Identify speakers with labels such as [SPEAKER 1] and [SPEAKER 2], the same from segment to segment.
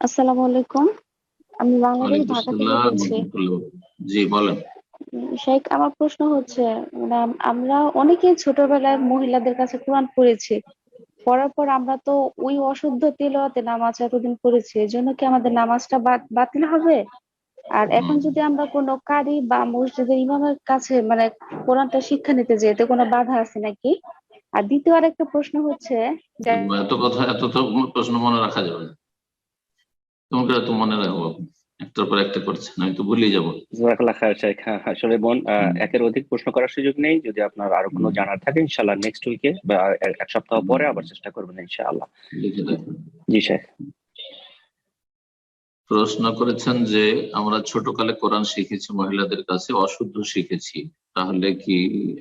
[SPEAKER 1] আসসালামু আলাইকুম। আমি বাংলাদেশ ঢাকা থেকে বলছি।
[SPEAKER 2] জি বলেন।
[SPEAKER 1] শেখ আমার প্রশ্ন হচ্ছে আমরা অনেকেই ছোটবেলায় মহিলাদের কাছে কোরআন পড়েছি। পড়ার পর আমরা তো ওই অশুদ্ধ তিলাওয়াতে নামাজ এতদিন পড়েছি এই জন্য কি আমাদের নামাজটা বাতিল হবে? আর এখন যদি আমরা কোনো কারি বা মসজিদের ইমামের কাছে মানে কোরআনটা শিক্ষা নিতে যাই এতে কোনো বাধা আছে নাকি? আর দ্বিতীয় আর একটা প্রশ্ন হচ্ছে
[SPEAKER 2] এত কথা এত তো প্রশ্ন মনে রাখা যাবে না। তোমাকে এত মনে রাখব একটার পর একটা করছেন আমি তো ভুলিয়ে যাব।
[SPEAKER 3] জাজাকাল্লাহ খায়ের শেখ হ্যাঁ, আসলে বোন একের অধিক প্রশ্ন করার সুযোগ নেই। যদি আপনার আরও কোনো জানার থাকে ইনশাল্লাহ নেক্সট উইকে বা এক- এক সপ্তাহ পরে আবার চেষ্টা করবেন ইনশাআল্লাহ। জি শেখ
[SPEAKER 2] প্রশ্ন করেছেন যে আমরা ছোটকালে কোরআন শিখেছি মহিলাদের কাছে অশুদ্ধ শিখেছি। তাহলে কি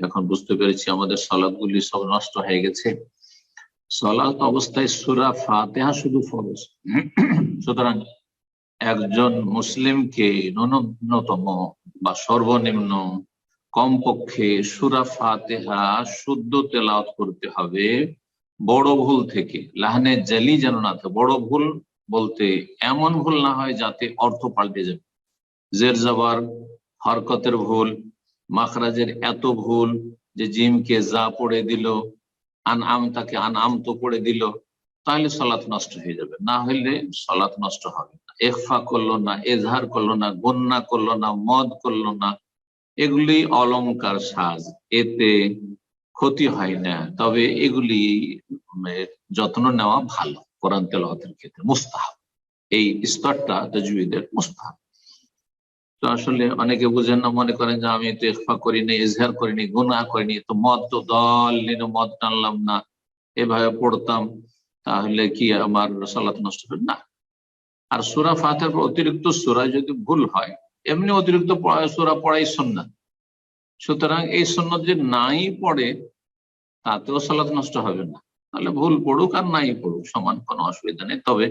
[SPEAKER 2] এখন বুঝতে পেরেছি আমাদের সালাদগুলি সব নষ্ট হয়ে গেছে? সালাত অবস্থায় সুরা ফাতেহা শুধু ফরজ। সুতরাং একজন মুসলিমকে ন্যূনতম বা সর্বনিম্ন কমপক্ষে সুরা ফাতেহা শুদ্ধ তেলাওয়াত করতে হবে। বড় ভুল থেকে, লাহানে জালি যেন না থাকে, বড় ভুল বলতে এমন ভুল না হয় যাতে অর্থ পাল্টে যাবে জের জাবার, হরকতের ভুল, মাখরাজের এত ভুল যে জিমকে যা পড়ে দিল আন আম তাকে আন আম তো পড়ে দিল, তাহলে সলাৎ নষ্ট হয়ে যাবে। না হইলে সলাৎ নষ্ট হবে না। এফা করল না এজহার করল না গন্যা করল না, মদ করল না, এগুলি অলংকার সাজ। এতে ক্ষতি হয় না, তবে এগুলি যত্ন নেওয়া ভালো, কোরআন তেলাওয়াতের ক্ষেত্রে মুস্তাহাব। এই স্তরটা তাজুইদের মুস্তাহাব। তো আসলে অনেকে বুঝেন না, মনে করেন যে আমি তো ইফা করিনি ইজহার করিনি গুনাহ করিনি তো মদ তো দল নিন মদ টানলাম না, এভাবে পড়তাম, তাহলে কি আমার সালাত নষ্ট হবে? না। আর সুরা ফাতের অতিরিক্ত সুরা যদি ভুল হয়, এমনি অতিরিক্ত সুরা পড়াই সন্ন্যাত সুতরাং এই সন্ন্যত যে নাই পড়ে, তাতেও সালাত নষ্ট হবে না। তাহলে ভুল পড়ুক আর নাই পড়ুক, সমান কোনো অসুবিধা নেই। তবে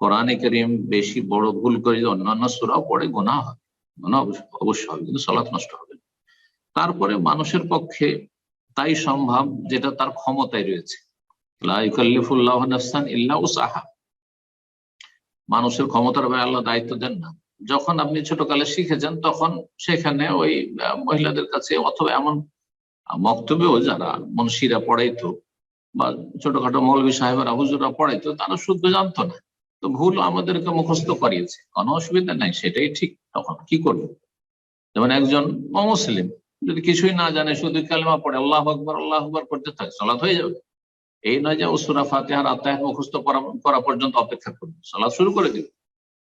[SPEAKER 2] কোরআনে করিম বেশি বড় ভুল করে অন্যান্য সুরাও পড়ে গোনা হবে। গোনা অবশ্য- হবে, কিন্তু সালাত নষ্ট হবে তারপরে মানুষের পক্ষে তাই সম্ভব যেটা তার ক্ষমতায় রয়েছে। মানুষের ক্ষমতার ভাই আল্লাহ দায়িত্ব দেন না। যখন আপনি ছোটকালে শিখেছেন, তখন সেখানে ওই মহিলাদের কাছে অথবা এমন মক্তবেও যারা মনসিরা পড়াইতো বা ছোটখাটো মৌলবী সাহেবেরা হুজুরা পড়াইতো, তারা শুদ্ধ জানতো না। তো ভুল আমাদেরকে মুখস্থ করিয়েছে। কোনো অসুবিধা নাই, সেটাই ঠিক। তখন কি করবে? যেমন একজন অমুসলিম, যদি কিছুই না জানে, শুধু কালেমা পড়ে, আল্লাহ আকবর আল্লাহ আকবর করতে থাকে সলাৎ হয়ে যাবে। এই নয় যে ওসুরা ফাতেহার আত্মাহ মুখস্থ করা পর্যন্ত অপেক্ষা করবে সালাদ শুরু করে দিবে।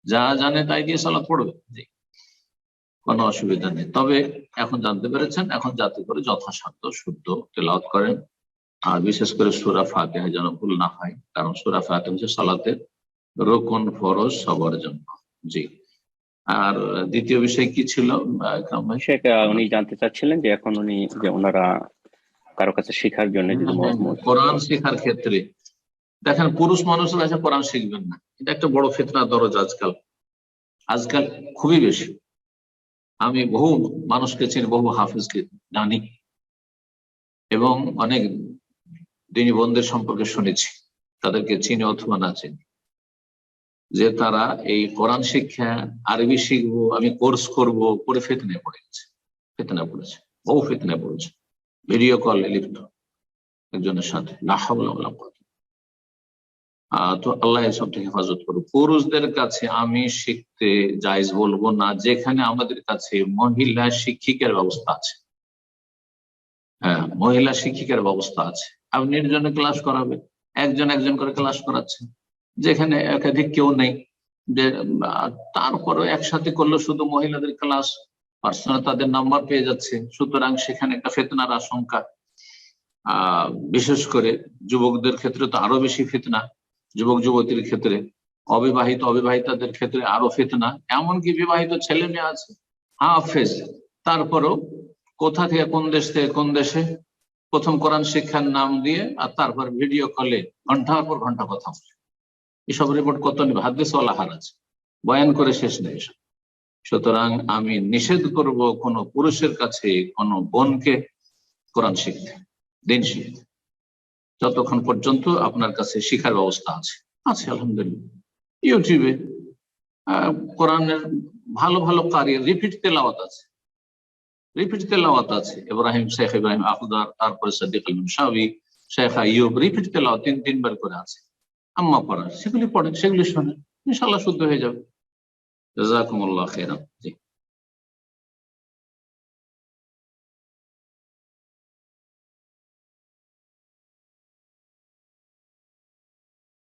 [SPEAKER 2] যা জানে তাই দিয়ে সালাদ পড়বে। জি। কোনো অসুবিধা নেই। তবে এখন জানতে পেরেছেন, এখন যাতে করে যথাসাধ্য শুদ্ধ তেলাওয়াত করেন। আর বিশেষ করে সুরা ফাতেহা যেন ভুল না হয়, কারণ সুরা ফাতেহা হচ্ছে সালাতের রোকন ফরজ সবার জন্য। জি। আর দ্বিতীয় বিষয় কি ছিল
[SPEAKER 3] উনি জানতে চাচ্ছিলেন যে এখন উনি যে ওনারা কারও কাছে শেখার জন্য যদি ম- ম-
[SPEAKER 2] কোরআন শেখার ক্ষেত্রে দেখেন পুরুষ মানুষরা আছে কোরআন শিখবেন না। এটা একটা বড় ফিতনা দরজ আজকাল। আজকাল খুবই বেশি। আমি বহু মানুষকে চিনি বহু হাফিজকে জানি। এবং অনেক দিনী বন্ধুদের সম্পর্কে শুনেছি। তাদেরকে চিনি অথবা না চিনি। যে তারা এই কোরআন শিক্ষা, আরবি শিখব, আমি কোর্স করব করে ফেতনে পড়ে গেছে ফেতনা পড়েছে, বহু ফেতনা পড়েছে। ভিডিও কল লিপ্ত একজনের সাথে তো আল্লাহ এসব থেকে হেফাজত করুক। পুরুষদের কাছে আমি শিখতে জায়জ বলব না, যেখানে আমাদের কাছে মহিলা শিক্ষিকার ব্যবস্থা আছে। হ্যাঁ মহিলা শিক্ষিকার ব্যবস্থা আছে। আপনি নির্জনে ক্লাস করাবে একজন একজন করে ক্লাস করাচ্ছেন যেখানে একাধিক কেউ নেই। যে তারপরেও একসাথে করলে শুধু মহিলাদের ক্লাস পার্সোনাল তাদের নাম্বার পেয়ে যাচ্ছে। সুতরাং সেখানে একটা ফেতনার আশঙ্কা। বিশেষ করে যুবকদের ক্ষেত্রে তো আরও বেশি ফেতনা, যুবক যুবতীর ক্ষেত্রে। অবিবাহিত, অবিবাহিতাদের ক্ষেত্রে আরও ফেতনা। এমনকি বিবাহিত ছেলে মেয়ে আছে। হাফেজ। তারপরেও কোথা থেকে, কোন দেশ থেকে, কোন দেশে? প্রথম কোরআন শিক্ষার নাম দিয়ে আর তারপর ভিডিও কলে ঘণ্টার পর ঘণ্টা কথা বলে। এসব রিপোর্ট কত নেবে? হাদিস আলাহার আছে। বয়ান করে শেষ নেই এসব। সুতরাং আমি নিষেধ করব কোন পুরুষের কাছে কোন বোনকে কোরআন শিখতে, দিন শিখতে। যতক্ষণ পর্যন্ত আপনার কাছে শিখার ব্যবস্থা আছে। আছে, আলহামদুলিল্লাহ। ইউটিউবে কোরআনের ভালো ভালো কারি রিপিট তেলাওয়াত আছে। রিপিট তেলাওয়াত আছে। ইব্রাহিম, শেখ ইব্রাহিম আফদার তারপরে সাদিক আলম শাহি শেখ আইব রিপিট তেলাওয়াত তিন তিনবার করে আছে। আম্মা পড়ার সেগুলি পড়েন সেগুলি শোনেন। ইনশাল্লাহ শুদ্ধ হয়ে যাবে। জাজাকুমুল্লাহ খেরাম জি।